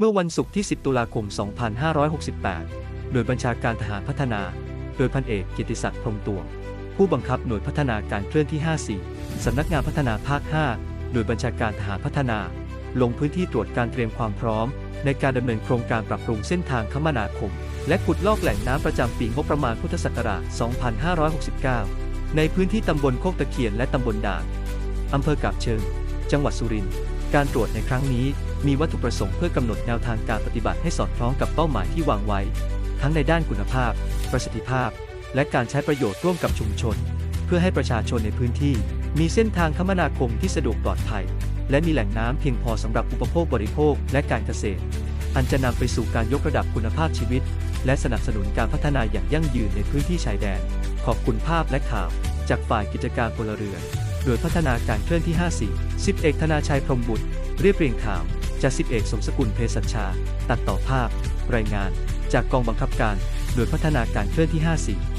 เมื่อวันศุกร์ที่ 10 ตุลาคม 2568หน่วยบัญชาการทหารพัฒนา โดยพันเอกเกียรติศักดิ์พรมตวง ผู้บังคับหน่วยพัฒนาการเคลื่อนที่ 54 สำนักงานพัฒนาภาค5หน่วยบัญชาการทหารพัฒนา ลงพื้นที่ตรวจการเตรียมความพร้อม ในการดำเนินโครงการปรับปรุงเส้นทางคมนาคม และขุดลอกแหล่งน้ำประจำปีงบประมาณพุทธศักราช 2569 ในพื้นที่ตำบลโคกตะเคียนและตำบลด่านอำเภอกาบเชิง จังหวัดสุรินทร์ การตรวจในครั้งนี้ มีวัตถุประสงค์เพื่อกำหนดแนวทางการปฏิบัติให้สอดคล้องกับเป้าหมายที่วางไว้ ทั้งในด้านคุณภาพ ประสิทธิภาพ และการใช้ประโยชน์ร่วมกับชุมชน เพื่อให้ประชาชนในพื้นที่ มีเส้นทางคมนาคมที่สะดวกปลอดภัย และมีแหล่งน้ำเพียงพอสำหรับอุปโภคบริโภคและการเกษตร อันจะนำไปสู่การยกระดับคุณภาพชีวิต และสนับสนุนการพัฒนาอย่างยั่งยืนในพื้นที่ชายแดน ขอบคุณภาพและข่าว จากฝ่ายกิจการพลเรือน โดยพัฒนาการเคลื่อนที่ 54 10เอกธนาชัยพรมบุตร เรียบเรียงข่าว จาก10เอกสมสกุลเพศสัชชา ตัดต่อภาพ รายงาน จากกองบังคับการ โดยพัฒนาการเคลื่อนที่ 54